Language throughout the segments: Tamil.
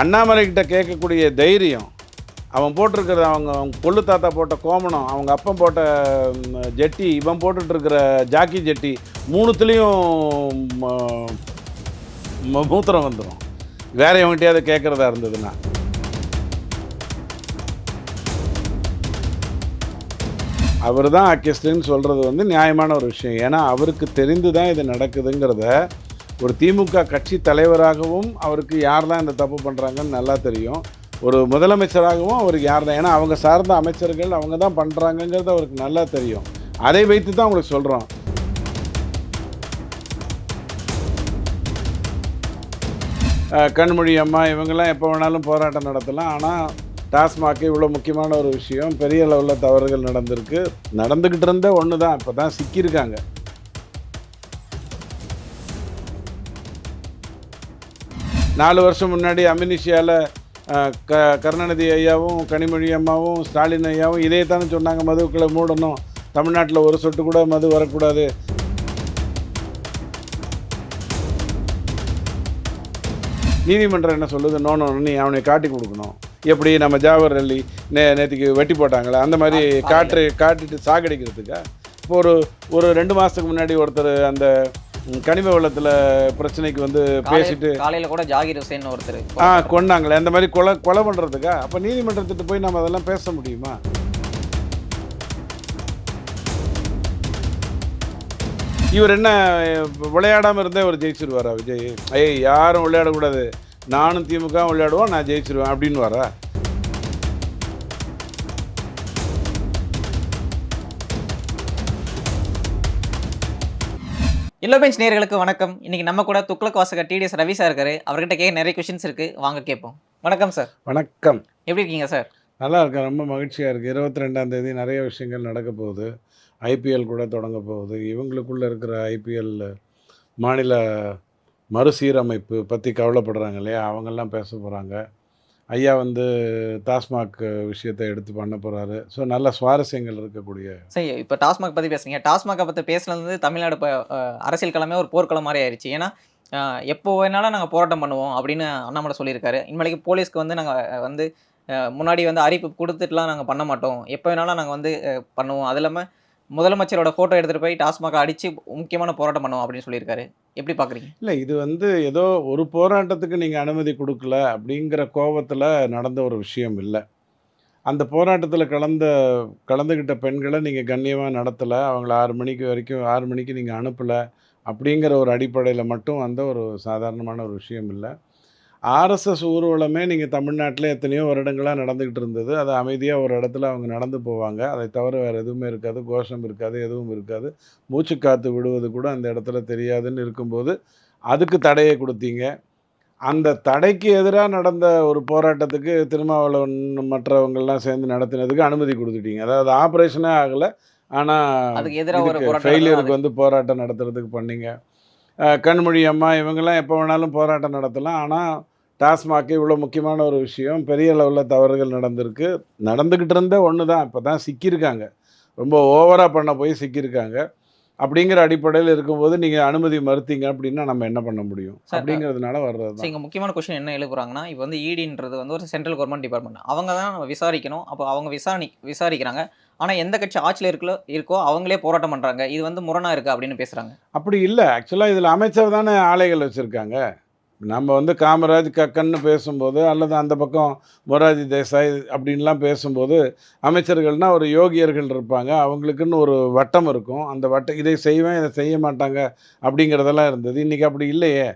அண்ணாமலைக்கிட்ட கேட்கக்கூடிய தைரியம் அவன் போட்டிருக்கிற அவங்க அவங்க கொள்ளு தாத்தா போட்ட கோமணம் அவங்க அப்பன் போட்ட ஜெட்டி இவன் போட்டுட்ருக்கிற ஜாக்கி ஜெட்டி மூணுத்துலேயும் மூத்திரம் வந்துடும் வேற எவன்கிட்டயாவது கேட்குறதா இருந்ததுன்னா. அவர் தான் அக்கிஸ்டின்னு சொல்கிறது வந்து நியாயமான ஒரு விஷயம். ஏன்னா அவருக்கு தெரிந்து தான் இது நடக்குதுங்கிறத ஒரு திமுக கட்சி தலைவராகவும் அவருக்கு யார் தான் இந்த தப்பு பண்ணுறாங்கன்னு நல்லா தெரியும். ஒரு முதலமைச்சராகவும் அவருக்கு யார் தான் ஏன்னா அவங்க சார்ந்த அமைச்சர்கள் அவங்க தான் பண்ணுறாங்கங்கிறது அவருக்கு நல்லா தெரியும். அதை வைத்து தான் உங்களுக்கு சொல்கிறோம் கண்மொழி அம்மா இவங்கெல்லாம் எப்போ வேணாலும் போராட்டம் நடத்தலாம். ஆனால் டாஸ்மாக் இவ்வளோ முக்கியமான ஒரு விஷயம் பெரிய அளவில் தவறுகள் நடந்திருக்கு. நடந்துக்கிட்டு இருந்த ஒன்று தான் இப்போ தான் சிக்கியிருக்காங்க. நாலு வருஷம் முன்னாடி அமினிஷியாவில் க கருணாநிதி ஐயாவும் கனிமொழி அம்மாவும் ஸ்டாலின் ஐயாவும் இதே தானே சொன்னாங்க மதுக்களை மூடணும். தமிழ்நாட்டில் ஒரு சொட்டு கூட மது வரக்கூடாது. நீதிமன்றம் என்ன சொல்லுது? நோ நோ அவனை காட்டி கொடுக்கணும். எப்படி நம்ம ஜாவர் அலி நே நேற்றுக்கு வெட்டி போட்டாங்களே? அந்த மாதிரி காற்று காட்டிட்டு சாகடிக்கிறதுக்கா? இப்போ ஒரு ஒரு ரெண்டு மாதத்துக்கு முன்னாடி ஒருத்தர் அந்த கனிம வெள்ளத்தில் பிரச்சனைக்கு வந்து பேசிட்டு காலையில கூட ஜாகிர் ஹுசேன் ஒருத்தர். ஆ கொண்டாங்களே அந்த மாதிரி கொலை கொலை பண்ணுறதுக்கா அப்போ நீதிமன்றத்துக்கு போய் நம்ம அதெல்லாம் பேச முடியுமா? இவர் என்ன விளையாடாமல் இருந்தே அவர் ஜெயிச்சிருவாரா விஜய்? ஐய் யாரும் விளையாடக்கூடாது. நானும் திமுக விளையாடுவோம் நான் ஜெயிச்சிருவேன் அப்படின்னு வரா? இல்லோ பெஞ்ச் நேயர்களுக்கு வணக்கம். இன்னைக்கு நம்ம கூட துக்ளக் வாசகர் டிடிஎஸ் ரவி சார் இருக்காரு. அவர்கிட்ட கேட்க நிறைய கொஸ்டின்ஸ் இருக்கு. வாங்க கேட்போம் வணக்கம் சார் வணக்கம். எப்படி இருக்கீங்க சார் நல்லா இருக்கேன். ரொம்ப மகிழ்ச்சியாக இருக்குது இருபத்தி ரெண்டாம் தேதி நிறைய விஷயங்கள் நடக்க போகுது. ஐபிஎல் கூட தொடங்க போகுது. இவங்களுக்குள்ளே இருக்கிற ஐபிஎல் மாநில மறுசீரமைப்பு பற்றி கவலைப்படுறாங்க இல்லையா? அவங்கெல்லாம் பேச போகிறாங்க ஐயா வந்து டாஸ்மாக் விஷயத்தை எடுத்து பண்ண போகிறாரு ஸோ நல்ல சுவாரஸ்யங்கள் இருக்கக்கூடிய சரி இப்போ டாஸ்மாக் பற்றி பேசுறீங்க. டாஸ்மாகை பற்றி பேசுனது வந்து தமிழ்நாடு இப்போ அரசியல் களமே ஒரு போர்க்களம் மாதிரி ஆயிடுச்சு ஏன்னா எப்போ வேணாலும் நாங்கள் போராட்டம் பண்ணுவோம் அப்படின்னு அண்ணாமலை சொல்லியிருக்காரு. இனிமேலைக்கு போலீஸ்க்கு வந்து நாங்கள் வந்து முன்னாடி வந்து அறிவிப்பு கொடுத்துட்டுலாம் நாங்கள் பண்ண மாட்டோம். எப்போ வேணாலும் நாங்கள் வந்து பண்ணுவோம். அது இல்லாமல் முதலமைச்சரோட ஃபோட்டோ எடுத்துகிட்டு போய் டாஸ்மாக அடித்து முக்கியமான போராட்டம் பண்ணுவோம் அப்படின்னு சொல்லியிருக்காரு. எப்படி பார்க்குறீங்க இல்லை இது வந்து ஏதோ ஒரு போராட்டத்துக்கு நீங்கள் அனுமதி கொடுக்கல அப்படிங்கிற கோபத்தில் நடந்த ஒரு விஷயம் இல்லை. அந்த போராட்டத்தில் கலந்த கலந்துக்கிட்ட பெண்களை நீங்கள் கண்ணியமாக நடத்தலை அவங்கள ஆறு மணிக்கு வரைக்கும் ஆறு மணிக்கு நீங்கள் அனுப்பலை அப்படிங்கிற ஒரு அடிப்படையில் மட்டும் வந்த ஒரு சாதாரணமான ஒரு விஷயம் இல்லை. ஆர்எஸ்எஸ் ஊர்வலமே நீங்கள் தமிழ்நாட்டில் எத்தனையோ வருடங்களாக நடந்துக்கிட்டு இருந்தது. அது அமைதியாக ஒரு இடத்துல அவங்க நடந்து போவாங்க. அதை தவிர வேறு எதுவுமே இருக்காது. கோஷம் இருக்காது எதுவும் இருக்காது. மூச்சு காற்று விடுவது கூட அந்த இடத்துல தெரியாதுன்னு இருக்கும்போது அதுக்கு தடையை கொடுத்தீங்க. அந்த தடைக்கு எதிராக நடந்த ஒரு போராட்டத்துக்கு திருமாவளவன் மற்றவங்கள்லாம் சேர்ந்து நடத்தினதுக்கு அனுமதி கொடுத்துட்டீங்க. அதாவது ஆப்ரேஷனே ஆகலை. ஆனால் ஃபெயிலியருக்கு. வந்து போராட்டம் நடத்துறதுக்கு பண்ணீங்க. கண்மொழி அம்மா இவங்கெல்லாம் எப்போ வேணாலும் போராட்டம் நடத்தலாம். ஆனால் டாஸ்மாக் இவ்வளோ முக்கியமான ஒரு விஷயம். பெரிய லெவலில் தவறுகள் நடந்திருக்கு. நடந்துக்கிட்டு இருந்த ஒன்று தான். இப்போ தான் சிக்கியிருக்காங்க. ரொம்ப ஓவராக பண்ண போய் சிக்கியிருக்காங்க. அப்படிங்கிற அடிப்படையில் இருக்கும்போது நீங்கள் அனுமதி மறுத்தீங்க அப்படின்னா நம்ம என்ன பண்ண முடியும்? அப்படிங்கிறதுனால வர்றது இங்கே முக்கியமான கொஸ்டின் என்ன எழுப்புறாங்கன்னா இப்போ வந்து ஈடின்றது வந்து ஒரு சென்ட்ரல் கவர்மெண்ட் டிபார்ட்மெண்ட் அவங்க தான் நம்ம விசாரிக்கணும். அப்போ அவங்க விசாரணி விசாரிக்கிறாங்க. ஆனால் எந்த கட்சி ஆட்சியில் இருக்கோ இருக்கோ அவங்களே போராட்டம் பண்ணுறாங்க இது வந்து முரணா இருக்கு அப்படின்னு பேசுகிறாங்க அப்படி இல்லை. ஆக்சுவலாக இதில் அமைச்சர் தானே ஆலைகள் வச்சுருக்காங்க. நம்ம வந்து காமராஜ் கக்கன்னு பேசும்போது அல்லது அந்த பக்கம் மொராஜி தேசாய் அப்படின்லாம் பேசும்போது அமைச்சர்கள்னால் ஒரு யோகியர்கள் இருப்பாங்க. அவங்களுக்குன்னு ஒரு வட்டம் இருக்கும். அந்த வட்டம் இதை செய்வேன் இதை செய்ய மாட்டாங்க அப்படிங்கிறதெல்லாம் இருந்தது. இன்றைக்கி அப்படி இல்லையே.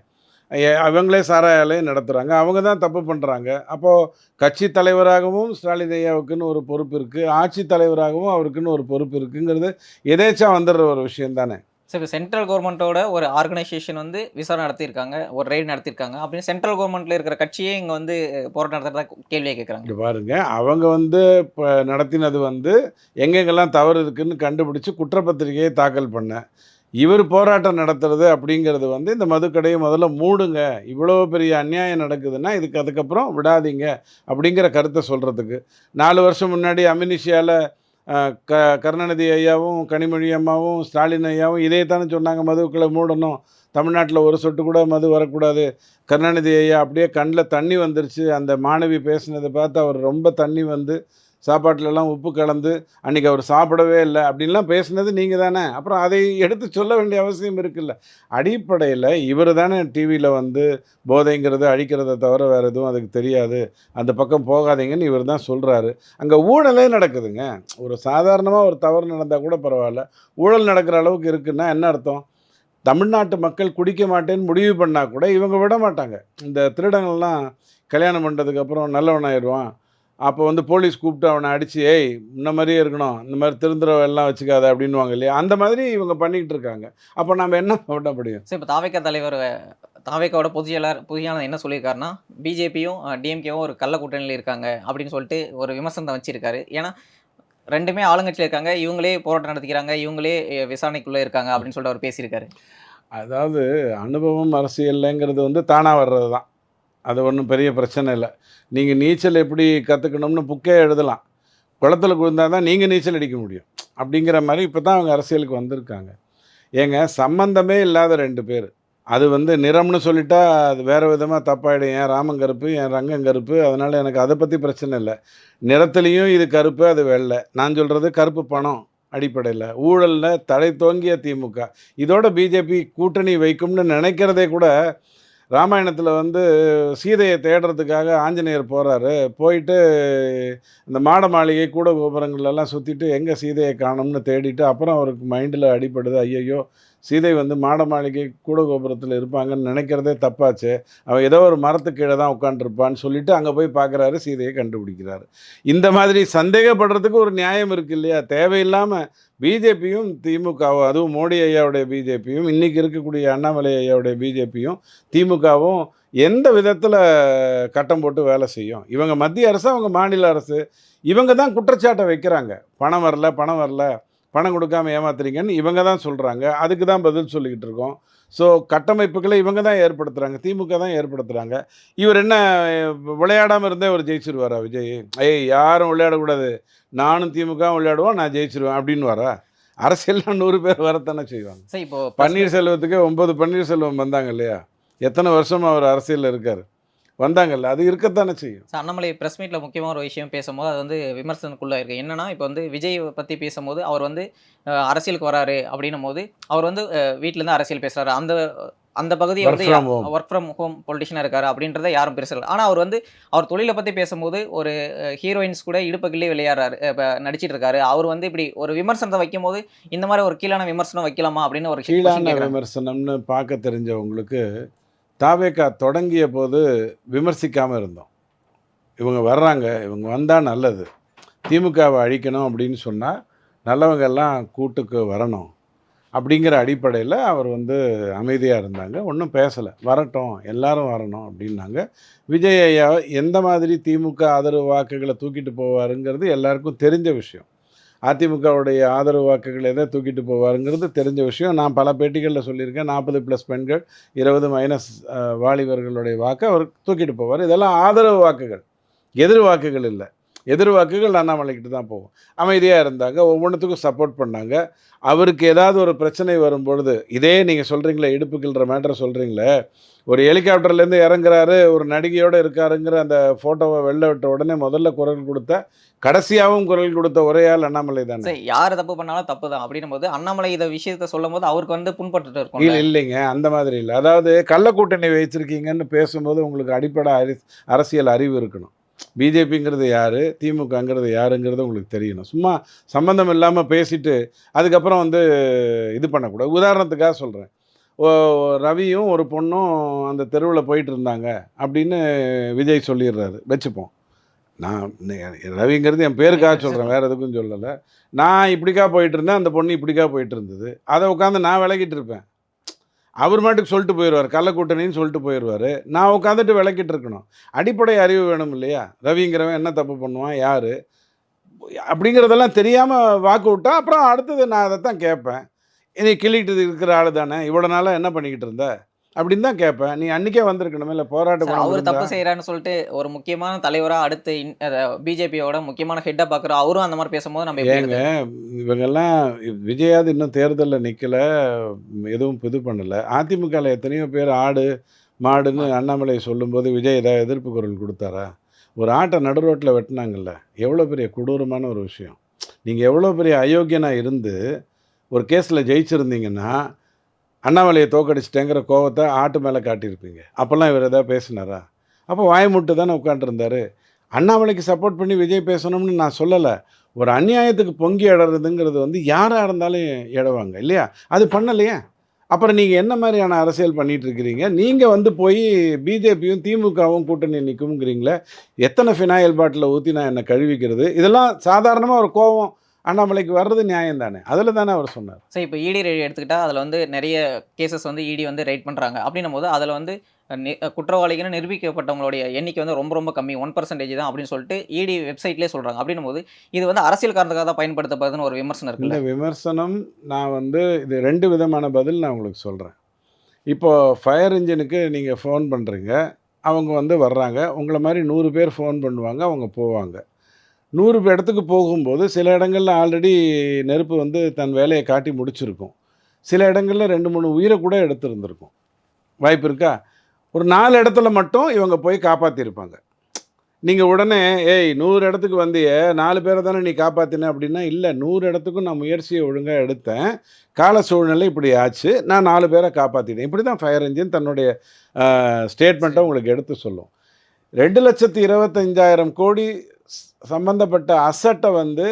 அவங்களே சாராயாலையும் நடத்துகிறாங்க அவங்க தான் தப்பு பண்ணுறாங்க அப்போது கட்சி தலைவராகவும் ஸ்டாலின் ஐயாவுக்குன்னு ஒரு பொறுப்பு இருக்குது ஆட்சி தலைவராகவும் அவருக்குன்னு ஒரு பொறுப்பு இருக்குங்கிறது எதேச்சா வந்துடுற ஒரு விஷயம் தானே சரி இப்போ சென்ட்ரல் கவர்மெண்ட்டோட ஒரு ஆர்கனைசேஷன் வந்து விசாரணை நடத்தியிருக்காங்க ஒரு ரெய்டு நடத்தியிருக்காங்க. அப்படின்னு சென்ட்ரல் கவர்மெண்ட்டில் இருக்கிற கட்சியே இங்கே வந்து போராட்டம் நடத்துறதா கேள்வியை கேட்குறாங்க பாருங்க அவங்க வந்து இப்போ நடத்தினது வந்து எங்கெங்கெல்லாம் தவறு இருக்குன்னு கண்டுபிடிச்சி குற்றப்பத்திரிகையை தாக்கல் பண்ண. இவர் போராட்டம் நடத்துறது அப்படிங்கிறது வந்து இந்த மதுக்கடையை முதல்ல மூடுங்க. இவ்வளோ பெரிய அநியாயம் நடக்குதுன்னா இதுக்கு அதுக்கப்புறம் விடாதீங்க அப்படிங்கிற கருத்தை சொல்கிறதுக்கு நாலு வருஷம் முன்னாடி அமினிஷியாவில் க கருணாநிதி ஐயாவும் கனிமொழி அம்மாவும் ஸ்டாலின் ஐயாவும் இதே தானே சொன்னாங்க மதுக்களை மூடணும். தமிழ்நாட்டில் ஒரு சொட்டு கூட மது வரக்கூடாது. கருணாநிதி ஐயா அப்படியே கண்ணில் தண்ணி வந்துருச்சு. அந்த மாணவி பேசினதை பார்த்து அவர் ரொம்ப தண்ணி வந்து சாப்பாட்டிலலாம் உப்பு கலந்து அன்றைக்கி அவர் சாப்பிடவே இல்லை அப்படின்லாம் பேசினது நீங்கள் தானே. அப்புறம் அதை எடுத்து சொல்ல வேண்டிய அவசியம் இருக்குல்ல. அடிப்படையில் இவர் தானே டிவியில் வந்து போதைங்கிறது அழிக்கிறத தவிர வேறு எதுவும் அதுக்கு தெரியாது. அந்த பக்கம் போகாதீங்கன்னு இவர் தான் சொல்கிறாரு அங்கே ஊழலே நடக்குதுங்க. ஒரு சாதாரணமாக ஒரு தவறு நடந்தால் கூட பரவாயில்ல. ஊழல் நடக்கிற அளவுக்கு இருக்குன்னா என்ன அர்த்தம்? தமிழ்நாட்டு மக்கள் குடிக்க மாட்டேன்னு முடிவு பண்ணால் கூட இவங்க விட மாட்டாங்க. இந்த திருடங்கள்லாம் கல்யாணம் பண்ணுறதுக்கப்புறம் நல்லவனாயிடுவான் அப்போ வந்து போலீஸ் கூப்பிட்டு அவனை அடித்து ஏய் இந்த மாதிரியே இருக்கணும். இந்த மாதிரி திருந்துறவ எல்லாம் வச்சுக்காத அப்படின்வாங்க இல்லையா? அந்த மாதிரி இவங்க பண்ணிக்கிட்டு இருக்காங்க. அப்போ நம்ம என்ன பண்ண முடியும்? சரி இப்போ தாவேக்கா தலைவர் தாவேக்காவோட பொதுச்செயலாளர் பொதுச்செயலாளர் என்ன சொல்லியிருக்காருன்னா பிஜேபியும் டிஎம்கேவும் ஒரு கள்ள கூட்டணியில் இருக்காங்க அப்படின்னு சொல்லிட்டு ஒரு விமர்சனத்தை வச்சிருக்காரு. ஏன்னா ரெண்டுமே ஆளுங்கட்சியில் இருக்காங்க. இவங்களே போராட்டம் நடத்திக்கிறாங்க. இவங்களே விசாரணைக்குள்ளே இருக்காங்க அப்படின்னு சொல்லிட்டு அவர் பேசியிருக்காரு. அதாவது அனுபவம் அரசியல்ங்கிறது வந்து தானாக வர்றது தான் அது ஒன்றும் பெரிய பிரச்சனை இல்லை. நீங்கள் நீச்சல் எப்படி கற்றுக்கணும்னு புக்கே எழுதலாம். குளத்துல குழுந்தால் தான் நீங்கள் நீச்சல் அடிக்க முடியும். அப்படிங்கிற மாதிரி இப்போ தான் அவங்க அரசியலுக்கு வந்திருக்காங்க. ஏங்க சம்பந்தமே இல்லாத ரெண்டு பேர். அது வந்து நிறம்னு சொல்லிட்டா அது வேறு விதமாக தப்பாயிடும். என் ராமன் கருப்பு என் ரங்கம் கருப்பு. அதனால் எனக்கு அதை பற்றி பிரச்சனை இல்லை. நிறத்துலேயும் இது கருப்பு அது வெள்ளை. நான் சொல்கிறது கருப்பு பணம் அடிப்படையில். ஊழலில் தலை தோங்கிய திமுக. இதோட பிஜேபி கூட்டணி வைக்கும்னு நினைக்கிறதே கூட ராமாயணத்தில் வந்து சீதையை தேடுறதுக்காக ஆஞ்சநேயர் போகிறாரு போயிட்டு இந்த மாட மாளிகை கூட கோபுரங்கள் எல்லாம் சுற்றிட்டு எங்கே சீதையை காணோம்னு தேடிட்டு அப்புறம் அவருக்கு மைண்டில் அடிப்படுது ஐயையோ சீதை வந்து மாட மாளிகை கூட கோபுரத்தில் இருப்பாங்கன்னு நினைக்கிறதே தப்பாச்சு. அவன் ஏதோ ஒரு மரத்துக்கு கீழே தான் உட்காந்துருப்பான்னு சொல்லிட்டு அங்கே போய் பார்க்குறாரு சீதையை கண்டுபிடிக்கிறாரு. இந்த மாதிரி சந்தேகப்படுறதுக்கு ஒரு நியாயம் இருக்கு இல்லையா? தேவையில்லாமல் பிஜேபியும் திமுகவும் அதுவும் மோடி ஐயாவுடைய பிஜேபியும் இன்றைக்கி இருக்கக்கூடிய அண்ணாமலை ஐயாவுடைய பிஜேபியும் திமுகவும் எந்த விதத்தில் கட்டம் போட்டு வேலை செய்யும்? இவங்க மத்திய அரசு அவங்க மாநில அரசு? இவங்க தான் குற்றச்சாட்டை வைக்கிறாங்க. பணம் வரல பணம் வரல. பணம் கொடுக்காம ஏமாத்துறீங்கன்னு இவங்க தான் சொல்கிறாங்க அதுக்கு தான் பதில் சொல்லிக்கிட்டு இருக்கோம். ஸோ கட்டமைப்புகளை இவங்க தான் ஏற்படுத்துகிறாங்க திமுக தான் ஏற்படுத்துகிறாங்க இவர் என்ன விளையாடாமல் இருந்தே அவர் ஜெயிச்சிருவாரா விஜய்? ஐய் யாரும் விளையாடக்கூடாது. நானும் திமுக விளையாடுவோம் நான் ஜெயிச்சிருவேன் அப்படின்னு வரா அரசியல்லாம் நூறு பேர் வரத்தானே செய்வாங்க. சரி இப்போ பன்னீர்செல்வத்துக்கு ஒன்பது பன்னீர்செல்வம் வந்தாங்க இல்லையா? எத்தனை வருஷம் அவர் அரசியலில் இருக்கார்? வந்தாங்கல்ல அது இருக்கத்தானே செய்யும். அண்ணாமலை ப்ரெஸ் மீட்டில் முக்கியமான ஒரு விஷயம் பேசும்போது அது வந்து விமர்சனக்குள்ளே இருக்குது என்னன்னா இப்போ வந்து விஜய் பற்றி பேசும்போது அவர் வந்து அரசியலுக்கு வராரு அப்படின்னும் போது அவர் வந்து வீட்டிலேருந்து அரசியல் பேசுகிறாரு அந்த அந்த பகுதியை வந்து. ஒர்க் ஃப்ரம் ஹோம் பொலிட்டிஷனாக இருக்காரு அப்படின்றத யாரும் பேசல ஆனால் அவர் வந்து அவர் தொழிலை பற்றி பேசும்போது ஒரு ஹீரோயின்ஸ் கூட இடுப்புக்கிள்ளே விளையாடுறாரு. இப்போ நடிச்சிட்டு இருக்காரு அவர் வந்து இப்படி ஒரு விமர்சனத்தை வைக்கும்போது இந்த மாதிரி ஒரு கீழான விமர்சனம் வைக்கலாமா அப்படின்னு ஒரு கீழான. விமர்சனம்னு பார்க்க தெரிஞ்சவங்களுக்கு தாவேக்கா தொடங்கிய போது விமர்சிக்காமல் இருந்தோம். இவங்க வர்றாங்க இவங்க வந்தால் நல்லது. திமுகவை அழிக்கணும் அப்படின்னு சொன்னால் நல்லவங்கெல்லாம் கூட்டுக்கு வரணும் அப்படிங்கிற அடிப்படையில் அவர் வந்து அமைதியாக இருந்தாங்க. ஒன்றும் பேசலை. வரட்டும் எல்லாரும் வரணும் அப்படின்னாங்க. விஜய் ஐயா எந்த மாதிரி திமுக ஆதரவு வாக்குகளை தூக்கிட்டு போவாருங்கிறது எல்லாருக்கும் தெரிஞ்ச விஷயம். அதிமுகவுடைய ஆதரவு வாக்குகள் எதை தூக்கிட்டு போவாருங்கிறது தெரிஞ்ச விஷயம். நான் பல பேட்டிகளில் சொல்லியிருக்கேன். நாற்பது ப்ளஸ் பெண்கள் இருபது மைனஸ் வாலிபர்களுடைய வாக்கு அவர் தூக்கிட்டு போவார். இதெல்லாம் ஆதரவு வாக்குகள். எதிர் வாக்குகள் இல்லை. எதிர் வாக்குகள் அண்ணாமலைக்கிட்ட தான் போகும். அமைதியாக இருந்தாங்க ஒவ்வொன்றுத்துக்கும் சப்போர்ட் பண்ணாங்க. அவருக்கு ஏதாவது ஒரு பிரச்சனை வரும்பொழுது இதே நீங்கள் சொல்கிறீங்களே இடுப்புக்கின்ற மேட்டரை சொல்கிறீங்களே ஒரு ஹெலிகாப்டர்லேருந்து இறங்குறாரு ஒரு நடிகையோடு இருக்காருங்கிற அந்த ஃபோட்டோவை வெளில விட்ட உடனே முதல்ல குரல் கொடுத்த கடைசியாகவும் குரல் கொடுத்த ஒரே ஆள் அண்ணாமலை தானே. சரி யார் தப்பு பண்ணாலும் தப்பு தான். அப்படின்னும் போது அண்ணாமலை இதை விஷயத்த சொல்லும் போது அவருக்கு வந்து புண்பட்டுட்டு இருக்கும் இல்லை இல்லைங்க அந்த மாதிரி இல்லை. அதாவது கள்ள கூட்டணி வச்சிருக்கீங்கன்னு பேசும்போது உங்களுக்கு அடிப்படை அரசியல் அறிவு இருக்கணும். பிஜேபிங்கிறது யார்? திமுகங்கிறது யாருங்கிறது உங்களுக்கு தெரியணும். சும்மா சம்மந்தம் இல்லாமல் பேசிட்டு அதுக்கப்புறம் வந்து இது பண்ணக்கூடாது. உதாரணத்துக்காக சொல்கிறேன் ஓ ரவியும் ஒரு பொண்ணும் அந்த தெருவில் போயிட்டு இருந்தாங்க அப்படின்னு விஜய் சொல்லிடுறாரு. வச்சுப்போம். நான் ரவிங்கிறது என் பேருக்காக சொல்கிறேன் வேறு எதுக்கும் சொல்லலை. நான் இப்படிக்கா போயிட்டு இருந்தேன். அந்த பொண்ணு இப்படிக்கா போயிட்டு இருந்தது. அதை உட்காந்து நான் விளக்கிட்டு இருப்பேன். அவர் மாட்டுக்கு சொல்லிட்டு போயிடுவார் கள்ளக்கூட்டணின்னு சொல்லிட்டு போயிடுவார். நான் உட்காந்துட்டு விளக்கிட்டு இருக்கணும். அடிப்படை அறிவு வேணும் இல்லையா? ரவிங்கிறவன் என்ன தப்பு பண்ணுவான்? யார்? அப்படிங்கிறதெல்லாம் தெரியாமல் வாக்கு விட்டா அப்புறம் அடுத்தது நான் அதை தான் கேட்பேன். இனி கிள்ளிட்டு இருக்கிற ஆள் தானே? இவ்வளோ நாளாக என்ன பண்ணிக்கிட்டு இருந்த? அப்படின்னு தான் கேட்பேன் நீ அன்னைக்கே வந்திருக்கணுமே இல்லை போராட்டம் அவர் தப்பு செய்யறான்னு சொல்லிட்டு ஒரு முக்கியமான தலைவரா அடுத்து பிஜேபியோட முக்கியமான ஹெட்டா பாக்குறோம் அவரும் அந்த மாதிரி பேசும்போது நம்ம ஏங்க இவங்கெல்லாம் விஜயாவது இன்னும் தேர்தலில் நிற்கல எதுவும் இது பண்ணலை. அதிமுகவில் எத்தனையோ பேர் ஆடு மாடுன்னு அண்ணாமலை சொல்லும்போது விஜய் ஏதாவது எதிர்ப்பு குரல் கொடுத்தாரா? ஒரு ஆட்டை நடு ரோட்டில் வெட்டினாங்கல்ல எவ்வளோ பெரிய கொடூரமான ஒரு விஷயம். நீங்கள் எவ்வளோ பெரிய அயோக்கியனாக இருந்து ஒரு கேஸில் ஜெயிச்சிருந்தீங்கன்னா அண்ணாமலையை தோக்கடிச்சிட்டேங்கிற கோவத்தை ஆட்டு மேலே காட்டியிருப்பீங்க. அப்போல்லாம் இவர் எதாவது பேசினாரா? அப்போ வாய்முட்டு தானே உட்காந்துருந்தாரு அண்ணாமலைக்கு சப்போர்ட் பண்ணி விஜய் பேசணும்னு நான் சொல்லலை. ஒரு அநியாயத்துக்கு பொங்கி இடறதுங்கிறது வந்து யாராக இருந்தாலும் இடவாங்க இல்லையா? அது பண்ணலையே. அப்புறம் நீங்கள் என்ன மாதிரியான அரசியல் பண்ணிகிட்டு இருக்கிறீங்க நீங்கள் வந்து போய் பிஜேபியும் திமுகவும் கூட்டணி நிற்குங்கிறீங்களே எத்தனை ஃபினாயில் பாட்டில் ஊற்றி நான் என்னை கழுவிக்கிறது? இதெல்லாம் சாதாரணமாக ஒரு கோவம். அண்ணாமலைக்கு வர்றது நியாயம் தானே அதில் தானே அவர் சொன்னார். சரி இப்போ இடி ரைட் எடுத்துக்கிட்டா அதில் வந்து நிறைய கேசஸ் வந்து இடி வந்து ரைட் பண்ணுறாங்க அப்படின்னும் போது அதில் வந்து குற்றவாளிகள்னு நிரூபிக்கப்பட்டவங்களுடைய எண்ணிக்கை வந்து ரொம்ப ரொம்ப கம்மி. ஒன் பர்சன்டேஜ் தான் அப்படின்னு சொல்லிட்டு இடி வெப்சைட்லேயே சொல்கிறாங்க அப்படின்னும் போது இது வந்து அரசியல் காரணத்துக்காக தான் பயன்படுத்தப்படுதுன்னு ஒரு விமர்சனம் இந்த இருக்குல்ல விமர்சனம் நான் வந்து இது ரெண்டு விதமான பதில் நான் உங்களுக்கு சொல்கிறேன் இப்போது ஃபயர் இன்ஜினுக்கு நீங்கள் ஃபோன் பண்ணுறீங்க அவங்க வந்து வர்றாங்க. உங்களை மாதிரி நூறு பேர் ஃபோன் பண்ணுவாங்க. அவங்க போவாங்க. நூறு இடத்துக்கு போகும்போது சில இடங்களில் ஆல்ரெடி நெருப்பு வந்து தன் வேலையை காட்டி முடிச்சிருக்கும். சில இடங்களில் ரெண்டு மூணு உயிரை கூட எடுத்திருந்திருக்கும். வாய்ப்பு இருக்கா? ஒரு நாலு இடத்துல மட்டும் இவங்க போய் காப்பாற்றிருப்பாங்க நீங்கள் உடனே ஏய் நூறு இடத்துக்கு வந்தியே நாலு பேரை தானே நீ காப்பாற்றின அப்படின்னா இல்லை நூறு இடத்துக்கும் நான் முயற்சியை ஒழுங்காக எடுத்தேன். கால சூழ்நிலை இப்படி ஆச்சு. நான் நாலு பேரை காப்பாற்றிட்டேன் இப்படி தான் ஃபயர் இன்ஜின் தன்னுடைய ஸ்டேட்மெண்ட்டை உங்களுக்கு எடுத்து சொல்லும். ரெண்டு லட்சத்தி இருபத்தஞ்சாயிரம் கோடி சம்பந்தப்பட்ட அசட்டை வந்து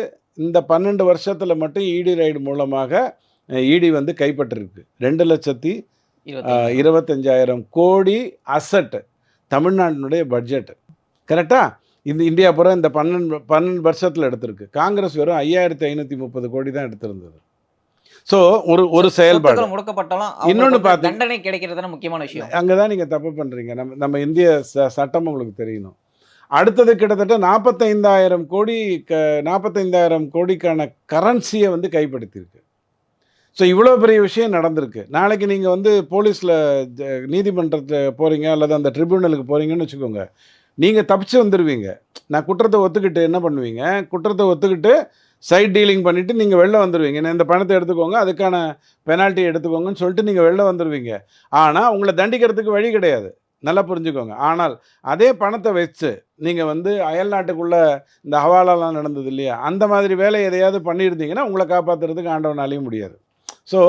இந்த பன்னெண்டு வருஷத்தில் மட்டும் இடி ரைடு மூலமாக இடி வந்து கைப்பற்றிருக்கு. ரெண்டு லட்சத்தி இருபத்தஞ்சாயிரம் கோடி அசட் தமிழ்நாட்டினுடைய பட்ஜெட் கரெக்டா இந்த இந்தியா பூரா இந்த பன்னெண்டு பன்னெண்டு வருஷத்தில் எடுத்திருக்கு. காங்கிரஸ் வெறும் ஐயாயிரத்தி ஐநூற்றி முப்பது கோடி தான் எடுத்திருந்தது. ஸோ ஒரு ஒரு செயல்பாடு. முடக்கப்பட்டாலும் இன்னொன்று பாத்தீங்க- தண்டனை கிடைக்கிறது முக்கியமான விஷயம். அங்கே தான் நீங்கள் தப்பு பண்ணுறீங்க நம்ம நம்ம இந்திய ச சட்டம் உங்களுக்கு தெரியணும். அடுத்தது கிட்டத்தட்ட நாற்பத்தைந்தாயிரம் கோடி க நாற்பத்தைந்தாயிரம் கோடிக்கான கரன்சியை வந்து கைப்படுத்தியிருக்கு. ஸோ இவ்வளோ பெரிய விஷயம் நடந்திருக்கு. நாளைக்கு நீங்கள் வந்து போலீஸில் நீதிமன்றத்தில் போகிறீங்க அல்லது அந்த ட்ரிபியூனலுக்கு போகிறீங்கன்னு வச்சுக்கோங்க நீங்கள் தப்பிச்சு வந்துடுவீங்க நான் குற்றத்தை ஒத்துக்கிட்டு என்ன பண்ணுவீங்க? குற்றத்தை ஒத்துக்கிட்டு சைட் டீலிங் பண்ணிவிட்டு நீங்கள் வெளில வந்துடுவீங்க நான் இந்த பணத்தை எடுத்துக்கோங்க அதுக்கான பெனால்ட்டி எடுத்துக்கோங்கன்னு சொல்லிட்டு நீங்கள் வெளில வந்துடுவீங்க ஆனால் உங்களை தண்டிக்கிறதுக்கு வழி கிடையாது. நல்லா புரிஞ்சுக்கோங்க. ஆனால் அதே பணத்தை வச்சு நீங்கள் வந்து அயல் நாட்டுக்குள்ளே இந்த ஹவாலாலாம் நடந்தது இல்லையா? அந்த மாதிரி வேலை எதையாவது பண்ணியிருந்தீங்கன்னா உங்களை காப்பாற்றுறதுக்கு ஆண்டவனாலையும் முடியாது. ஸோ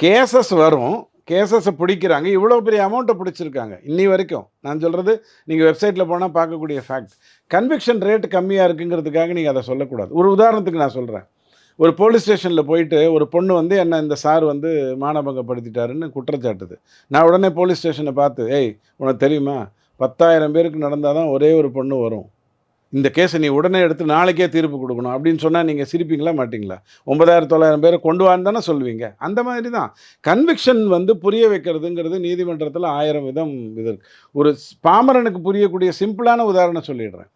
கேசஸ் வரும். கேசஸை பிடிக்கிறாங்க. இவ்வளோ பெரிய அமௌண்ட்டை பிடிச்சிருக்காங்க. இன்னி வரைக்கும். நான் சொல்கிறது நீங்கள் வெப்சைட்டில் போனால் பார்க்கக்கூடிய ஃபேக்ட் கன்விக்ஷன் ரேட் கம்மியாக இருக்குங்கிறதுக்காக நீங்கள் அதை சொல்லக்கூடாது. ஒரு உதாரணத்துக்கு நான் சொல்கிறேன் ஒரு போலீஸ் ஸ்டேஷனில் போயிட்டு ஒரு பொண்ணு வந்து என்ன இந்த சார் வந்து மானபங்கப்படுத்திட்டாருன்னு குற்றச்சாட்டுது நான் உடனே போலீஸ் ஸ்டேஷனை பார்த்து ஏய் உனக்கு தெரியுமா? பத்தாயிரம் பேருக்கு நடந்தால் தான் ஒரே ஒரு பொண்ணு வரும். இந்த கேஸை நீ உடனே எடுத்து நாளைக்கே தீர்ப்பு கொடுக்கணும். அப்படின்னு சொன்னால் நீங்கள் சிரிப்பீங்களா மாட்டீங்களா? ஒன்பதாயிரம் தொள்ளாயிரம் பேரை கொண்டு வான்னு தானே சொல்லுவீங்க. அந்த மாதிரி தான். கன்விக்ஷன் வந்து புரிய வைக்கிறதுங்கிறது நீதிமன்றத்தில் ஆயிரம் விதம் இது. ஒரு பாமரனுக்கு புரியக்கூடிய சிம்பிளான உதாரணம் சொல்லிடுறேன்.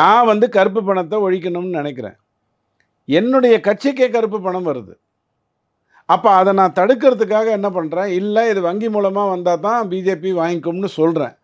நான் வந்து கருப்பு பணத்தை ஒழிக்கணும்னு நினைக்கிறேன். என்னுடைய கட்சிக்கே கருப்பு பணம் வருது. அப்போ அதை நான் தடுக்கிறதுக்காக என்ன பண்ணுறேன் இல்லை இது வங்கி மூலமாக வந்தால் தான் பிஜேபி வாங்கிக்கும்னு சொல்கிறேன்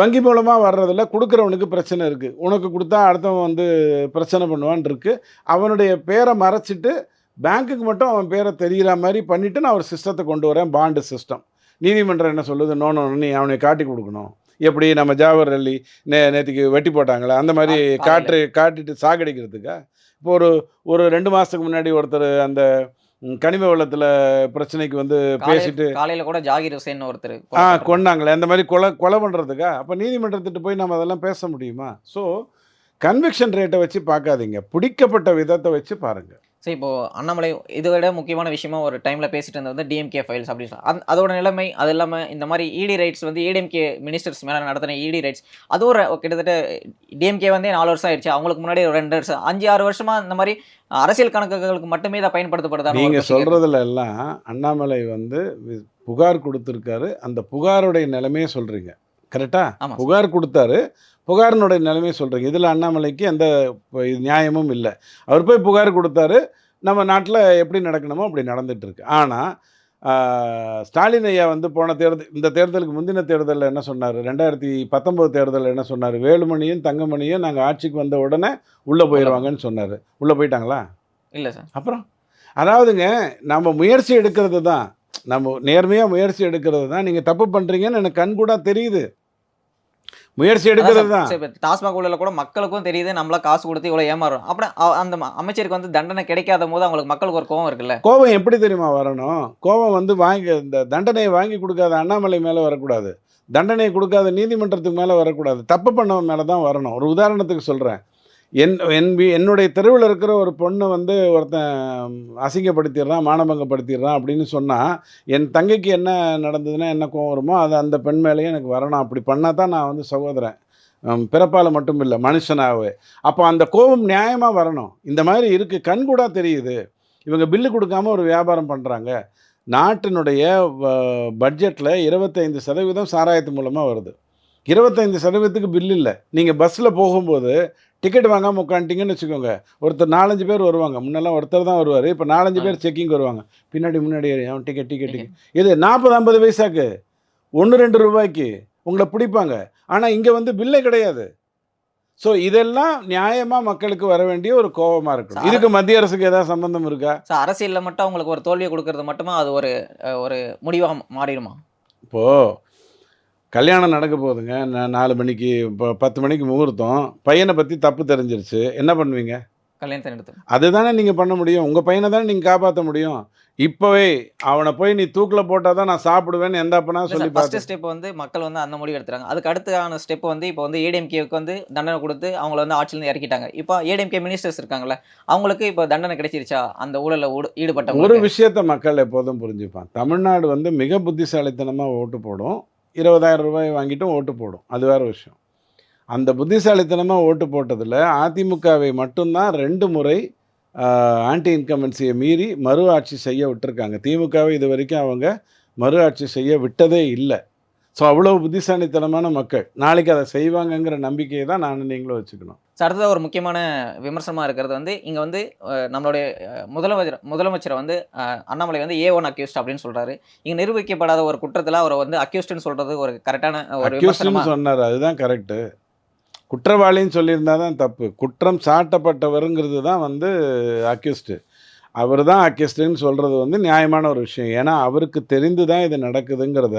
வங்கி மூலமாக வர்றதில் கொடுக்குறவனுக்கு பிரச்சனை இருக்குது உனக்கு கொடுத்தா அடுத்தவன் வந்து பிரச்சனை பண்ணுவான் இருக்கு. அவனுடைய பேரை மறைச்சிட்டு பேங்க்குக்கு மட்டும் அவன் பேரை தெரிகிற மாதிரி பண்ணிவிட்டு நான் ஒரு சிஸ்டத்தை கொண்டு வரேன் பாண்டு சிஸ்டம். நீதிமன்றம் என்ன சொல்லுது? நோ நோ நீ அவனை காட்டி கொடுக்கணும். எப்படி நம்ம ஜாவர் அலி நே நேற்றுக்கு வெட்டி போட்டாங்களே? அந்த மாதிரி. காற்று காட்டிட்டு சாகடிக்கிறதுக்கா? இப்போ ஒரு ஒரு ரெண்டு மாதத்துக்கு முன்னாடி ஒருத்தர் அந்த கனிம வெள்ளத்தில் பிரச்சனைக்கு வந்து பேசிட்டு காலையில கூட ஜாகிர் ஹுசேன் ஒருத்தர் ஆ. கொண்டாங்களே அந்த மாதிரி கொலை கொலை பண்ணுறதுக்கா அப்போ நீதிமன்றத்திட்டு போய் நம்ம அதெல்லாம் பேச முடியுமா? ஸோ கன்விக்ஷன் ரேட்டை வச்சு பார்க்காதீங்க. பிடிக்கப்பட்ட விதத்தை வச்சு பாருங்கள் சரி இப்போ அண்ணாமலை இதை விட முக்கியமான விஷயமா ஒரு டைம்ல பேசிட்டு இருந்தது வந்து டிஎம்கே ஃபைல்ஸ் அப்படின்னு அந்த அதோட நிலைமை அது இல்லாம இந்த மாதிரி இடி ரைட்ஸ் வந்து ஏடிஎம்கே மினிஸ்டர்ஸ் மேல நடத்தின இடி ரைட்ஸ் அது ஒரு கிட்டத்தட்ட டிஎம்கே வந்து நாலு வருஷம் ஆயிடுச்சு. அவங்களுக்கு முன்னாடி ஒரு ரெண்டு வருஷம் அஞ்சு ஆறு வருஷமா இந்த மாதிரி அரசியல் கணக்குகளுக்கு மட்டுமே இதை பயன்படுத்தப்படுதா நீங்கள் சொல்கிறதுல எல்லாம் அண்ணாமலை வந்து புகார் கொடுத்துருக்காரு. அந்த புகாருடைய நிலைமையை சொல்கிறீங்க கரெக்டா? ஆமா. சார். புகார் கொடுத்தாரு. புகாரினுடைய நிலைமையை சொல்கிறீங்க இதில் அண்ணாமலைக்கு எந்த நியாயமும் இல்லை. அவர் போய் புகார் கொடுத்தாரு. நம்ம நாட்டில் எப்படி நடக்கணுமோ அப்படி நடந்துட்டு இருக்கு. ஆனால் ஸ்டாலின் ஐயா வந்து போன தேர்தல் இந்த தேர்தலுக்கு முந்தின தேர்தலில் என்ன சொன்னார்? ரெண்டாயிரத்தி பத்தொம்போது தேர்தலில் என்ன சொன்னார்? வேலுமணியும் தங்கமணியும் நாங்கள் ஆட்சிக்கு வந்த உடனே உள்ளே போயிடுவாங்கன்னு சொன்னார். உள்ளே போயிட்டாங்களா? இல்லை சார். அப்புறம்? அதாவதுங்க நம்ம முயற்சி எடுக்கிறது தான். நம்ம நேர்மையாக முயற்சி எடுக்கிறது தான். நீங்கள் தப்பு பண்ணுறீங்கன்னு எனக்கு கண் கூட தெரியுது. முயற்சி எடுக்கிறது தான் டாஸ்மாக் ஊழல கூட மக்களுக்கும் தெரியுது நம்மளா காசு கொடுத்து இவ்வளவு ஏமாறும் அப்புறம் அந்த அமைச்சருக்கு வந்து தண்டனை கிடைக்காத போது அவங்களுக்கு மக்களுக்கு ஒரு கோவம் இருக்குல்ல? கோபம் எப்படி தெரியுமா வரணும்? கோபம் வந்து வாங்கி இந்த தண்டனையை வாங்கி கொடுக்காத அண்ணாமலை மேலே வரக்கூடாது. தண்டனை கொடுக்காத நீதிமன்றத்துக்கு மேலே வரக்கூடாது. தப்பு பண்ணவன் மேலே தான் வரணும். ஒரு உதாரணத்துக்கு சொல்கிறேன் என் என் வீ- என்னுடைய தெருவில் இருக்கிற ஒரு பொண்ணை வந்து ஒருத்தன் அசிங்கப்படுத்திடுறான் மானபங்கப்படுத்திடுறான் அப்படின்னு சொன்னால் என் தங்கைக்கு என்ன நடந்ததுன்னா என்ன கோவம் வருமோ அது அந்த பெண் மேலேயே எனக்கு வரணும். அப்படி பண்ணால் தான் நான் வந்து சகோதரன். பிறப்பால் மட்டும் இல்லை மனுஷனாகவே அப்போ அந்த கோபம் நியாயமாக வரணும். இந்த மாதிரி இருக்குது கண்கூடாக தெரியுது. இவங்க பில்லு கொடுக்காம ஒரு வியாபாரம் பண்ணுறாங்க நாட்டினுடைய பட்ஜெட்டில் இருபத்தைந்து சதவீதம் சாராயத்து மூலமாக வருது. இருபத்தைந்து சதவீதத்துக்கு பில் இல்லை. நீங்கள் பஸ்ஸில் போகும்போது டிக்கெட் வாங்காமல் உட்காந்துட்டிங்கன்னு வச்சுக்கோங்க. ஒருத்தர் நாலஞ்சு பேர் வருவாங்க. முன்னெல்லாம் ஒருத்தர் தான் வருவார். இப்போ நாலஞ்சு பேர் செக்கிங் வருவாங்க. பின்னாடி முன்னாடி அவன் டிக்கெட் டிக்கெட் டிக்கெட் இது நாற்பது ஐம்பது பைசாக்கு. ஒன்று ரெண்டு ரூபாய்க்கு. உங்களை பிடிப்பாங்க. ஆனால் இங்கே வந்து பில்லே கிடையாது. ஸோ இதெல்லாம் நியாயமாக மக்களுக்கு வர வேண்டிய ஒரு கோபமாக இருக்கும் இதுக்கு மத்திய அரசுக்கு ஏதாவது சம்பந்தம் இருக்கா? சார் அரசியல்ல மட்டும் அவங்களுக்கு ஒரு தோல்வியை கொடுக்கறது மட்டுமா? அது ஒரு ஒரு முடிவா மாறிடுமா? இப்போது கல்யாணம் நடக்க போகுதுங்க. நா- நாலு மணிக்கு இப்போ பத்து மணிக்கு முகூர்த்தம். பையனை பற்றி தப்பு தெரிஞ்சிருச்சு. என்ன பண்ணுவீங்க? கல்யாணத்தை நிறுத்து அதுதானே நீங்கள் பண்ண முடியும். உங்கள் பையனை தானே நீங்கள் காப்பாற்ற முடியும். இப்போவே அவனை போய் நீ தூக்கில் போட்டால் தான் நான் சாப்பிடுவேன்னு எந்த அப்பனா சொல்லி பார்த்து ஸ்டெப் வந்து மக்கள் வந்து அந்த முடிவு எடுத்துறாங்க அதுக்கு அடுத்தான ஸ்டெப் வந்து இப்போ வந்து ஏடிஎம்கேவுக்கு வந்து தண்டனை கொடுத்து அவங்கள வந்து ஆட்சியிலேருந்து இறக்கிட்டாங்க. இப்போ ஏடிஎம்கே மினிஸ்டர்ஸ் இருக்காங்கல்ல அவங்களுக்கு இப்போ தண்டனை கிடைச்சிருச்சா? அந்த ஊழல்ல ஊடு- ஒரு விஷயத்த மக்கள் எப்போதும் புரிஞ்சுப்பான் தமிழ்நாடு வந்து மிக புத்திசாலித்தனமாக ஓட்டு போடும். இருபதாயிரம் ரூபாய் வாங்கிட்டும் ஓட்டு போடும். அது வேற விஷயம். அந்த புத்திசாலித்தனமாக ஓட்டு போட்டதில் அதிமுகவை மட்டும்தான் ரெண்டு முறை ஆன்டி இன்கம்பன்சியை மீறி மறு ஆட்சி செய்ய விட்டுருக்காங்க. திமுகவை இது வரைக்கும் அவங்க மறு ஆட்சி செய்ய விட்டதே இல்லை. ஸோ அவ்வளோ புத்திசாலித்தனமான மக்கள். நாளைக்கு அதை செய்வாங்கங்கிற நம்பிக்கையை தான் நான் நீங்களும் வச்சுக்கணும். சார், அடுத்ததா ஒரு முக்கியமான விமர்சனமா இருக்கிறது வந்து இங்க வந்து நம்மளுடைய முதலமைச்சர் முதலமைச்சரை வந்து அண்ணாமலை வந்து ஏ ஒன் அக்யூஸ்ட் அப்படின்னு சொல்றாரு. இங்க நிரூபிக்கப்படாத ஒரு குற்றத்துல அவரை வந்து அக்யூஸ்ட்னு சொல்றது ஒரு கரெக்டான ஒரு சொன்னார். அதுதான் கரெக்டு குற்றவாளின்னு சொல்லியிருந்தா தான் தப்பு. குற்றம் சாட்டப்பட்டவருங்கிறது தான் வந்து அக்யூஸ்டு அவர் தான் அக்யூஸ்டுன்னு சொல்கிறது வந்து நியாயமான ஒரு விஷயம். ஏன்னா அவருக்கு தெரிந்து தான் இது நடக்குதுங்கிறத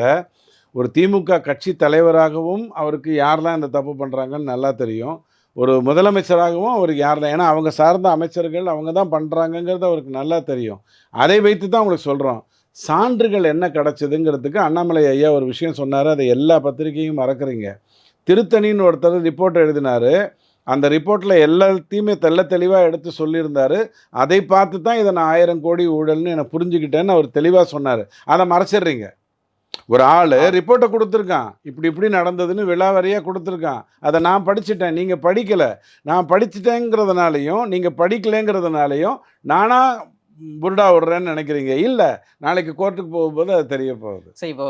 ஒரு திமுக கட்சி தலைவராகவும் அவருக்கு யாரெல்லாம் இந்த தப்பு பண்ணுறாங்கன்னு நல்லா தெரியும். ஒரு முதலமைச்சராகவும் அவருக்கு யாரெல்லாம் ஏன்னா அவங்க சார்ந்த அமைச்சர்கள் அவங்க தான் பண்ணுறாங்கங்கிறது அவருக்கு நல்லா தெரியும். அதை வைத்து தான் உங்களுக்கு சொல்கிறோம் சான்றுகள் என்ன கிடச்சிதுங்கிறதுக்கு அண்ணாமலை ஐயா ஒரு விஷயம் சொன்னார். அதை எல்லா பத்திரிகையும் மறக்கிறீங்க. திருத்தணின்னு ஒருத்தர் ரிப்போர்ட் எழுதினார். அந்த ரிப்போர்ட்டில் எல்லாத்தையுமே தெல்ல தெளிவாக எடுத்து சொல்லியிருந்தார். அதை பார்த்து தான் இதை நான் ஆயிரம் கோடி ஊழல்னு எனக்கு புரிஞ்சுக்கிட்டேன்னு அவர் தெளிவாக சொன்னார். அதை மறைச்சிடுறீங்க. ஒரு ஆள் ரிப்போர்ட்டை கொடுத்துருக்கான். இப்படி இப்படி நடந்ததுன்னு விலாவரியாக கொடுத்துருக்கான். அதை நான் படிச்சுட்டேன். நீங்கள் படிக்கலை. நான் படிச்சுட்டேங்கிறதுனாலையும் நீங்கள் படிக்கலைங்கிறதுனாலையும் நானாக புருடா விடுறேன்னு நினைக்கிறீங்க. இல்லை நாளைக்கு கோர்ட்டுக்கு போகும்போது அது தெரிய போகுது. சரி இப்போ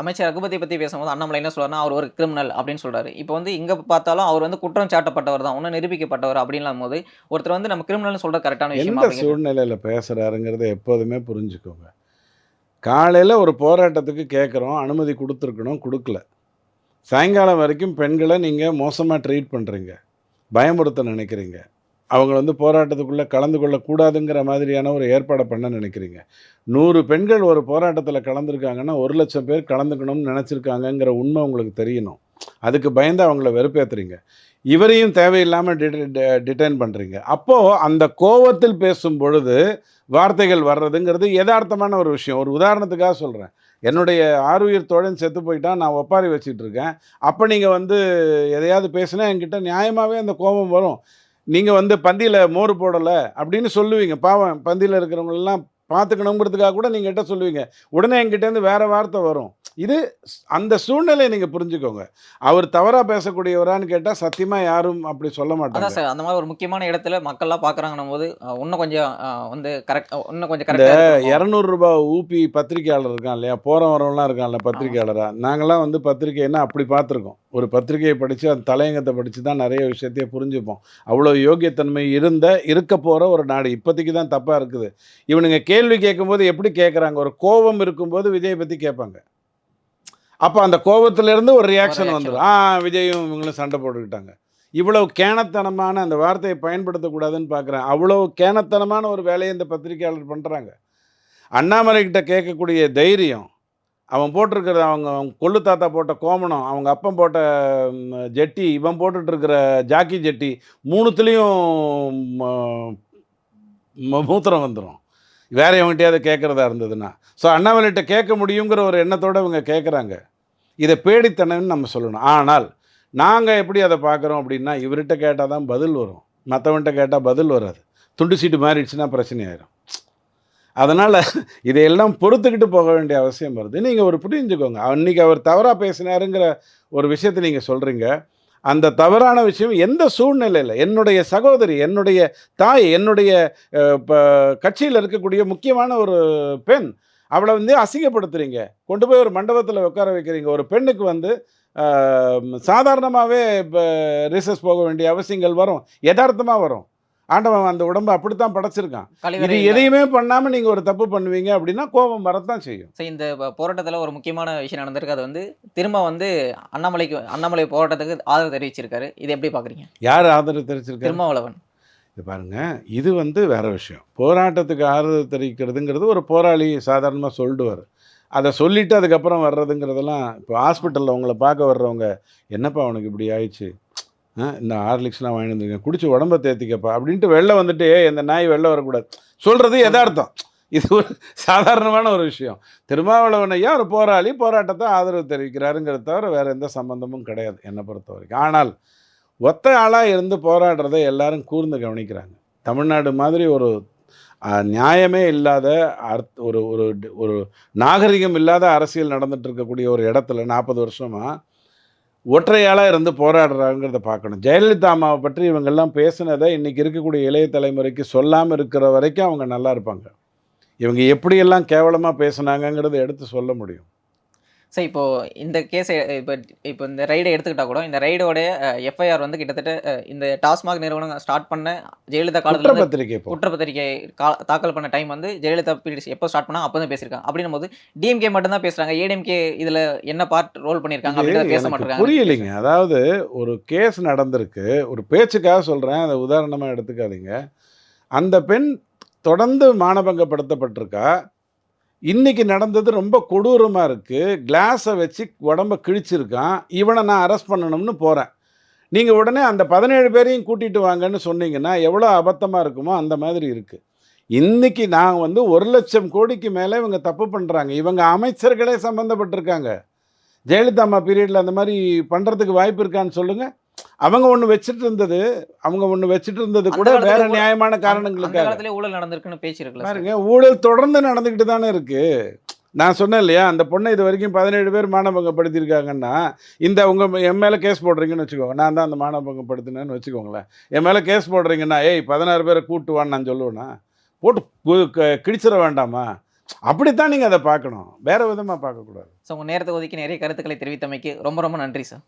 அமைச்சர் ரகுபதி பத்தி பேசும்போது அண்ணாமலை என்ன சொல்றாருன்னா அவர் ஒரு கிரிமினல் அப்படின்னு சொல்றாரு. இப்போ வந்து இங்க பார்த்தாலும் அவர் வந்து குற்றம் சாட்டப்பட்டவர் தான். ஒன்றும் நிரூபிக்கப்பட்டவர் அப்படின்னும் போது ஒருத்தர் வந்து நம்ம கிரிமினல்னு சொல்றது கரெக்டான விஷயம் சூழ்நிலையில் பேசுகிறாருங்கிறத எப்போதுமே புரிஞ்சுக்கோங்க. காலையில் ஒரு போராட்டத்துக்கு கேட்குறோம் அனுமதி கொடுத்துருக்கணும் கொடுக்கல. சாயங்காலம் வரைக்கும் பெண்களை நீங்கள் மோசமாக ட்ரீட் பண்ணுறீங்க பயமுறுத்த நினைக்கிறீங்க. அவங்க வந்து போராட்டத்துக்குள்ளே கலந்து கொள்ளக்கூடாதுங்கிற மாதிரியான ஒரு ஏற்பாடை பண்ண நினைக்கிறீங்க. நூறு பெண்கள் ஒரு போராட்டத்தில் கலந்துருக்காங்கன்னா ஒரு லட்சம் பேர் கலந்துக்கணும்னு நினச்சிருக்காங்கங்கிற உண்மை உங்களுக்கு தெரியணும். அதுக்கு பயந்து அவங்கள வெறுப்பேற்றுறீங்க இவரையும் தேவையில்லாமல் டிடைன் பண்ணுறீங்க அப்போது அந்த கோவத்தில் பேசும் பொழுது வார்த்தைகள் வர்றதுங்கிறது யதார்த்தமான ஒரு விஷயம். ஒரு உதாரணத்துக்காக சொல்கிறேன் என்னுடைய ஆறுயிர் தோழன் செத்து போயிட்டான் நான் ஒப்பாரி வச்சுட்டு இருக்கேன். அப்போ நீங்கள் வந்து எதையாவது பேசினா என்கிட்ட நியாயமாகவே அந்த கோபம் வரும். நீங்கள் வந்து பந்தியில் மோர் போடலை அப்படின்னு சொல்லுவீங்க. பாவம் பந்தியில் இருக்கிறவங்களெல்லாம் பார்த்துக்கணுங்கிறதுக்காக கூட நீங்கள் கிட்ட சொல்லுவீங்க. உடனே என்கிட்டேருந்து வேறு வார்த்தை வரும். இது அந்த சூழ்நிலையை நீங்கள் புரிஞ்சுக்கோங்க. அவர் தவறாக பேசக்கூடியவரான்னு கேட்டால் சத்தியமாக யாரும் அப்படி சொல்ல மாட்டாங்க. சார் அந்த மாதிரி ஒரு முக்கியமான இடத்துல மக்கள்லாம் பார்க்குறாங்கன்னும் போது இன்னும் கொஞ்சம் வந்து கரெக்ட் இன்னும் கொஞ்சம் இந்த கரெக்டாக இரநூறுபா ஊபி பத்திரிக்கையாளர் இருக்கான் இல்லையா? போகிற வரவங்களாம் இருக்கான்ல பத்திரிக்கையாளராக நாங்களாம் வந்து பத்திரிக்கைன்னா அப்படி பார்த்துருக்கோம். ஒரு பத்திரிகையை படித்து அந்த தலையங்கத்தை படித்து தான் நிறைய விஷயத்தையே புரிஞ்சுப்போம். அவ்வளோ யோக்கியத்தன்மை இருந்த இருக்க போகிற ஒரு நாடு இப்போதைக்கு தான் தப்பாக இருக்குது. இவனுங்க கேள்வி கேட்கும்போது எப்படி கேட்குறாங்க? ஒரு கோபம் இருக்கும்போது விஜய் பற்றி கேட்பாங்க. அப்போ அந்த கோபத்திலேருந்து ஒரு ரியாக்ஷன் வந்துடும் ஆ விஜயும் இவங்களும் சண்டை போட்டுக்கிட்டாங்க. இவ்வளவு கேனத்தனமான அந்த வார்த்தையை பயன்படுத்தக்கூடாதுன்னு பார்க்குறேன். அவ்வளோ கேனத்தனமான ஒரு வேலையை இந்த பத்திரிகையாளர் பண்ணுறாங்க. அண்ணாமலை கிட்ட கேட்கக்கூடிய தைரியம் அவன் போட்டிருக்கிறது அவங்க அவங்க கொள்ளு தாத்தா போட்ட கோமணம் அவங்க அப்பன் போட்ட ஜெட்டி இவன் போட்டுட்ருக்கிற ஜாக்கி ஜெட்டி மூணுத்துலேயும் மூத்திரம் வந்துடும் வேற எவன்கிட்டயாவது கேட்குறதா இருந்ததுன்னா. ஸோ அண்ணாமலைகிட்ட கேட்க முடியுங்கிற ஒரு எண்ணத்தோடு இவங்க கேட்குறாங்க. இதை பேடித்தனம்னு நம்ம சொல்லணும். ஆனால் நாங்கள் எப்படி அதை பார்க்குறோம் அப்படின்னா இவர்கிட்ட கேட்டால் தான் பதில் வரும். மற்றவன்கிட்ட கேட்டால் பதில் வராது. துண்டு சீட்டு மாறிடுச்சுன்னா பிரச்சனையாயிரும். அதனால் இதையெல்லாம் பொறுத்துக்கிட்டு போக வேண்டிய அவசியம் வருது. நீங்கள் ஒரு புரிஞ்சுக்கோங்க. அன்றைக்கி அவர் தவறாக பேசினாருங்கிற ஒரு விஷயத்தை நீங்கள் சொல்கிறீங்க அந்த தவறான விஷயம் எந்த சூழ்நிலையில்? என்னுடைய சகோதரி என்னுடைய தாய் என்னுடைய கட்சியில் இருக்கக்கூடிய முக்கியமான ஒரு பெண் அவளை வந்து அசிங்கப்படுத்துறீங்க. கொண்டு போய் ஒரு மண்டபத்தில் உட்கார வைக்கிறீங்க. ஒரு பெண்ணுக்கு வந்து சாதாரணமாகவே இப்போ ரிசர்ச் போக வேண்டிய அவசியங்கள் வரும். யதார்த்தமாக வரும். ஆண்டவன் அந்த உடம்பை அப்படித்தான் படைச்சிருக்கான். இது எதையுமே பண்ணாமல் நீங்கள் ஒரு தப்பு பண்ணுவீங்க அப்படின்னா கோபம் வரத்தான் செய்யும். ஸோ இந்த போராட்டத்துல ஒரு முக்கியமான விஷயம் நடந்திருக்கு. அது வந்து திரும்ப வந்து அண்ணாமலைக்கு அண்ணாமலை போராட்டத்துக்கு ஆதரவு தெரிவிச்சிருக்காரு. இது எப்படி பாக்குறீங்க? யார் ஆதரவு தெரிவிச்சிருக்காரு? திருமாவளவன். இது பாருங்க இது வந்து வேற விஷயம். போராட்டத்துக்கு ஆதரவு தெரிவிக்கிறதுங்கிறது ஒரு போராளி சாதாரணமாக சொல்லிடுவார் அதை சொல்லிட்டு அதுக்கப்புறம் வர்றதுங்கிறதெல்லாம் இப்போ ஹாஸ்பிட்டலில் உங்களை பார்க்க வர்றவங்க என்னப்பா உனக்கு இப்படி ஆயிடுச்சு? இந்த ஹார்லிக்ஸ்லாம் வாங்கி வந்துருக்கேன். குடிச்சு உடம்ப தேத்திக்கப்பா. அப்படின்ட்டு வெளில வந்துட்டு "ஏய், இந்த நாய் வெளில வரக்கூடாது. சொல்கிறது யதார்த்தம். இது ஒரு சாதாரணமான ஒரு விஷயம். திருமாவளவன் ஐயா ஒரு போராளி போராட்டத்தை ஆதரவு தெரிவிக்கிறாருங்கிறத தவிர வேறு எந்த சம்பந்தமும் கிடையாது என்னை பொறுத்த வரைக்கும் ஆனால் ஒத்த ஆளாக இருந்து போராடுறதை எல்லாரும் கூர்ந்து கவனிக்கிறாங்க. தமிழ்நாடு மாதிரி ஒரு நியாயமே இல்லாத அர்த் ஒரு ஒரு ஒரு நாகரிகம் இல்லாத அரசியல் நடந்துட்டு இருக்கக்கூடிய ஒரு இடத்துல நாற்பது வருஷமாக ஒற்றையாளாக இருந்து போராடுறாங்கிறத பார்க்கணும். ஜெயலலிதா அம்மாவை பற்றி இவங்கெல்லாம் பேசுனதை இன்றைக்கி இருக்கக்கூடிய இளைய தலைமுறைக்கு சொல்லாமல் இருக்கிற வரைக்கும் அவங்க நல்லா இருப்பாங்க. இவங்க எப்படியெல்லாம் கேவலமாக பேசுனாங்கங்கிறத எடுத்து சொல்ல முடியும். சரி இப்போ இந்த கேஸை இப்போ இப்போ இந்த ரைடை எடுத்துக்கிட்டா கூட இந்த ரைடோடைய எஃப்ஐஆர் வந்து கிட்டத்தட்ட இந்த டாஸ்மாக் நிறுவனம் ஸ்டார்ட் பண்ண ஜெயலலிதா காலத்துல இருந்து குற்றப்பத்திரிகை கா- தாக்கல் பண்ண டைம் வந்து ஜெயலலிதா பீரியட்ஸ் எப்போ ஸ்டார்ட் பண்ணா அப்போ தான் பேசியிருக்காங்க. அப்படின்னும் போது டிஎம்கே மட்டும் தான் பேசுறாங்க. ஏடிஎம்கே இதுல என்ன பார்ட் ரோல் பண்ணியிருக்காங்க அப்படின்னு பேச மாட்டாங்க புரியலைங்க. அதாவது ஒரு கேஸ் நடந்திருக்கு. ஒரு பேச்சுக்காக சொல்கிறேன் அதை உதாரணமாக எடுத்துக்காதீங்க. அந்த பெண் தொடர்ந்து மானபங்கப்படுத்தப்பட்டிருக்கா. இன்றைக்கி நடந்தது ரொம்ப கொடூரமாக இருக்குது கிளாஸை வச்சு உடம்ப கிழிச்சிருக்கான். இவனை நான் அரெஸ்ட் பண்ணணும்னு போகிறேன் நீங்கள் உடனே அந்த பதினேழு பேரையும் கூட்டிகிட்டு வாங்கன்னு சொன்னீங்கன்னா எவ்வளோ அபத்தமாக இருக்குமோ அந்த மாதிரி இருக்குது இன்றைக்கி நான் வந்து ஒரு லட்சம் கோடிக்கு மேலே இவங்க தப்பு பண்ணுறாங்க இவங்க அமைச்சர்களே சம்மந்தப்பட்டிருக்காங்க ஜெயலலிதா அம்மா பீரியடில் அந்த மாதிரி பண்ணுறதுக்கு வாய்ப்பு இருக்கான்னு சொல்லுங்கள் அவங்க ஒன்று வச்சுட்டு இருந்தது அவங்க ஒன்று வச்சுட்டு இருந்தது கூட வேற நியாயமான காரணங்களுக்காக. ஊழல் நடந்திருக்குன்னு. பாருங்க ஊழல் தொடர்ந்து நடந்துக்கிட்டு தானே இருக்கு. நான் சொன்னேன் இல்லையா அந்த பொண்ணை இது வரைக்கும் பதினேழு பேர் மானபங்கப்படுத்தியிருக்காங்கன்னா இந்த உங்கள் என் மேலே கேஸ் போடுறீங்கன்னு வச்சுக்கோங்க. நான் தான் அந்த மானபங்கப்படுத்தினேன்னு வச்சுக்கோங்களேன். என் மேலே கேஸ் போடுறீங்கன்னா ஏய் பதினாறு பேரை கூட்டுவான்னு நான் சொல்லுவேனா? போட்டு கிழிச்சிட வேண்டாமா? அப்படித்தான் நீங்கள் அதை பார்க்கணும். வேற விதமாக பார்க்கக்கூடாது. ஸோ உங்க நேரத்தை ஒதுக்கி நிறைய கருத்துக்களை தெரிவித்தமைக்கு ரொம்ப ரொம்ப நன்றி சார்.